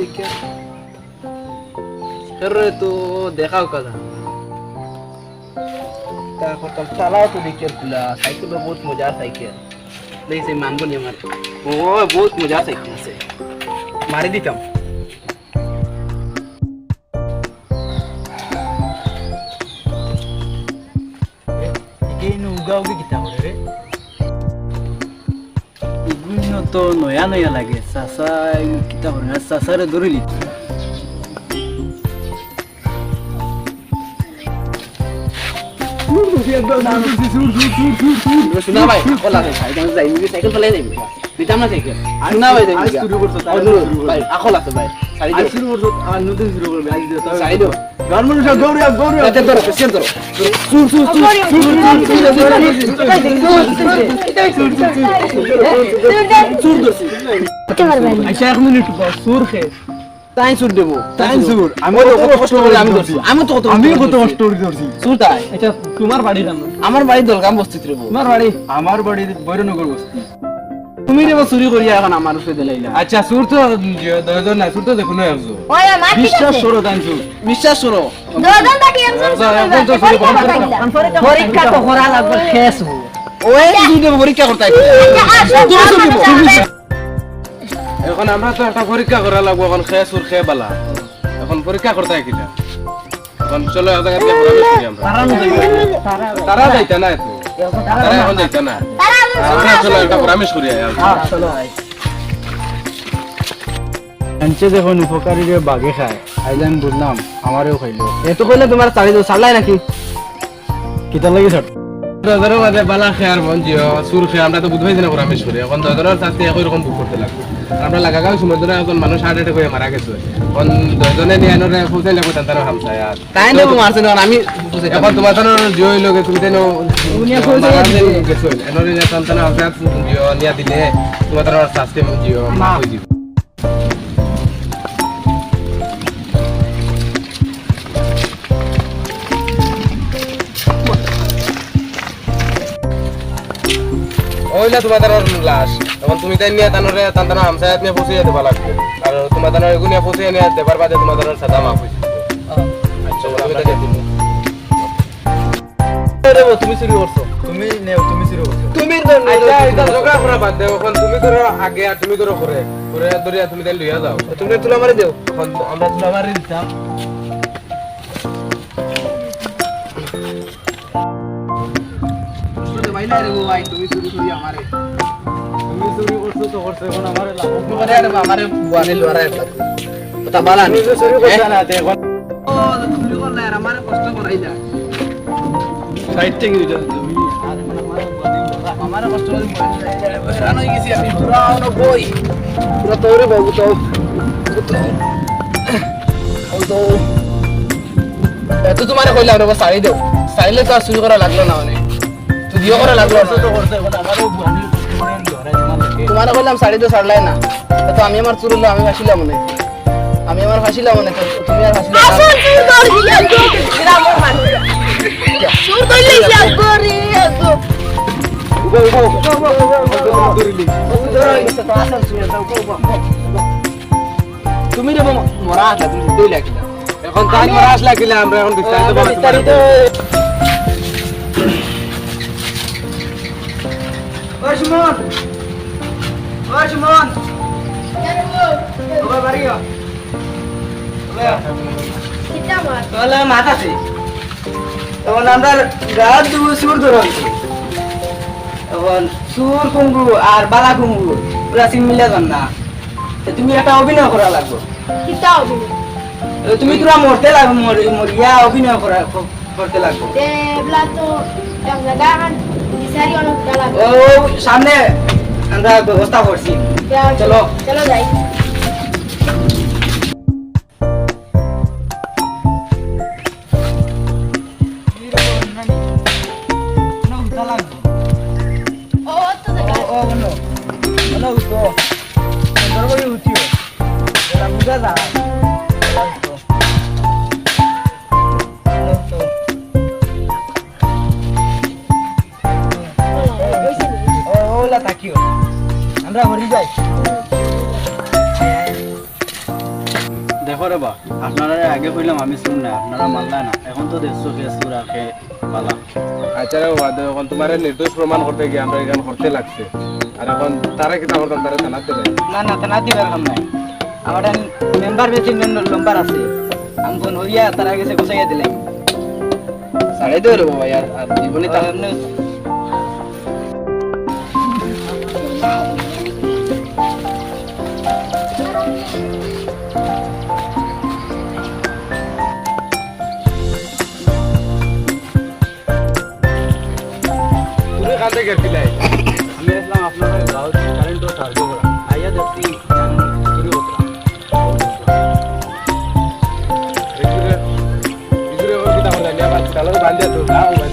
দেখে তো দেখাও কথা তা করতাম চালাও তো দেখে খুলা সাইকেল বহুত মজা, সাইকেল। দেখছি মানবো নি আমার। ও, বহুত মজা, সাইকেল আছে। মারি দিতাম। উগা উগি কিতা তো নয়া নয়া লাগে। চাচা কিতা চাচারে ধরিলি শোনা ভাই কলা ভাই যাই সাইকেল ফেলে যাই দিতাম না সাইকেল শোনা ভাই যাই আজ শুরু করছ। ভাই আকল আছে ভাই সারি দিও শুরু করছ আর নতুন শুরু করবে আজ দিও সারি দিও গভর্নমেন্ট সব গৌরব গৌরব পেছন ধরো পেছন ধরো সুর সুর সুর আচ্ছা এক মিনিট বস সুর খে তাই সুর দেবো। তাই সুর। আমি তো কত কষ্ট করে আমি ধরছি। আমি তো কত আমি কত কষ্ট করে ধরছি। সুর তাই। আচ্ছা তোমার বাড়ি আমার। বাড়ি দলগাম তোমার বাড়ি? আমার বাড়ি বৈরনগর বস্তি। তুমি রেবো চুরি করিয়া এখন আমার উপরে দিলাইলা আচ্ছা সুর তো দশজন না সুর তো দেখুন একজন ওরা বিশ্বাস করো তাই সুর বিশ্বাস করো। দজন বাকি একজন পরীক্ষা তো করা লাগবে শেষ ওই পরীক্ষা করতে এখন আমরা তো একটা পরীক্ষা করা লাগবো এখন খেয়ে সুর খেয়ে বালা। এখন পরীক্ষা করতে হয় কিনা এখন চলো তারা যাইতা না এত তারা এখন যাইতা না আমরা চলো একটা পরামর্শ করি আনছে দেখুন উপকারী যে বাঘে খায় আইজ আমি বুঝলাম আমারও খাইলো এত কইলে তোমার চালি দেবো ছাড়লাই নাকি? কিতা লাগি ছাড় দজরের মাঝে বালা খেয়ার মন সুর খেয়ে আমরা তো বুঝবাই না পরামর্শ করি। এখন দজরের শাস্তি একই রকম বুক করতে লাগবে আমরা লাগা গাও এখন মানুষ হার্ট অ্যাটাক হয়ে মারা গেছে। এখন দজনে নিয়ে আনোরে ফুটাই লাগবে তার হামসায় আর। তাই নেব মারছে আমি এখন তোমার তো জিও লগে তুমি তেনো গেছো এনরে যে সন্তান আছে জিও নিয়া দিলে তোমার তো শাস্তি জিও মা। হই ওইলা তোমার তার লাশ। এখন তুমি তাই নিয়ে তানরে তান্তানা হামসায়াত নিয়ে পৌঁছে দেবা লাগবে। আর তোমার তার এগুনিয়া পৌঁছে নিয়ে দেবার বাদে তোমার সাদা মাফ হইছে। আচ্ছা তুমি তাই তুমি করছ। তুমি নেও তুমি শুরু করছ। তুমি আচ্ছা ঝগড়া করা বাদ দেও এখন তুমি ধরো আগে আর তুমি ধরো করে করে ধরিয়া তুমি তাই লইয়া যাও। তুমি তুলা মারি দেও। আমরা তুলা মারি দিতাম। তুমি চুরি করি আমারে। তুমি চুরি করছ তো করছ এখন আমার লাভ তোমারে আর আমারে বুয়ানি লড়াই কথা বালা তুমি তো চুরি করছ না তে এখন। ও চুরি করলে আর আমারে কষ্ট করাই না সাইড থেকে দিতে তুমি। আমারে কষ্ট করে হেরান হয়ে গেছি আমি পুরা অন বই পুরা তোরে বাবু তো। এত তোমারে কইলাম রে সারি দেও। সারিলে তো আর চুরি করা লাগল না মানে। চুরিও করা লাগল তোমার কইলাম শাড়ি তো ছাড়লাই না তো আমি আমার চুরিলো আমি ফাঁসিলাম মনে আমি আমার ফাঁসিলাম মনে তুমি আর তুমি রে মরা আসলা তুমি দুই লাগিলা এখন তাই মারা আসলা কিলা আমরা এখন বিস্তারিত ওই সুমন ওই সুমন ওই তাহলে মাথ আছে। তখন আমরা গাছ দু সুর ধরছি তখন সুর কুঙ্গু আর বালা কুঙ্গু পুরা সিন মিলে যান না। তুমি একটা অভিনয় করা লাগবে। কিটা হবে তো তুমি তোরা মরতে লাগবে মরি- মরিয়া অভিনয় করা করতে লাগবে। ও সামনে আমরা ব্যবস্থা করছি। চলো। চলো যাই। ও আমরা হরি যাই দেখো রে বা আপনারা আগে কইলাম আমি শুন না আপনারা মানলা না। এখন তো দেখছ কে সুর পালা। আচ্ছা রে তো এখন তোমার নির্দোষ প্রমাণ করতে গিয়ে আমরা এখানে করতে লাগছে। আর এখন তারা কিতা করতাম তারা জানাতে দেয় না না তা দিবার কাম নাই আমার মেম্বার বেশি নম্বর আছে। আমি ফোন হইয়া তারা গেছে গুছাইয়া দিলাম। সাড়ে দেও রে বাবা আর জীবনে তা কান থেকে ফিলাই আমি আসলাম আপনার কারেন্টর সাহায্য করা। আইয়া দেখছি বান্ধি তাহলে? বান্ধিয়া তো বান্ধিয়া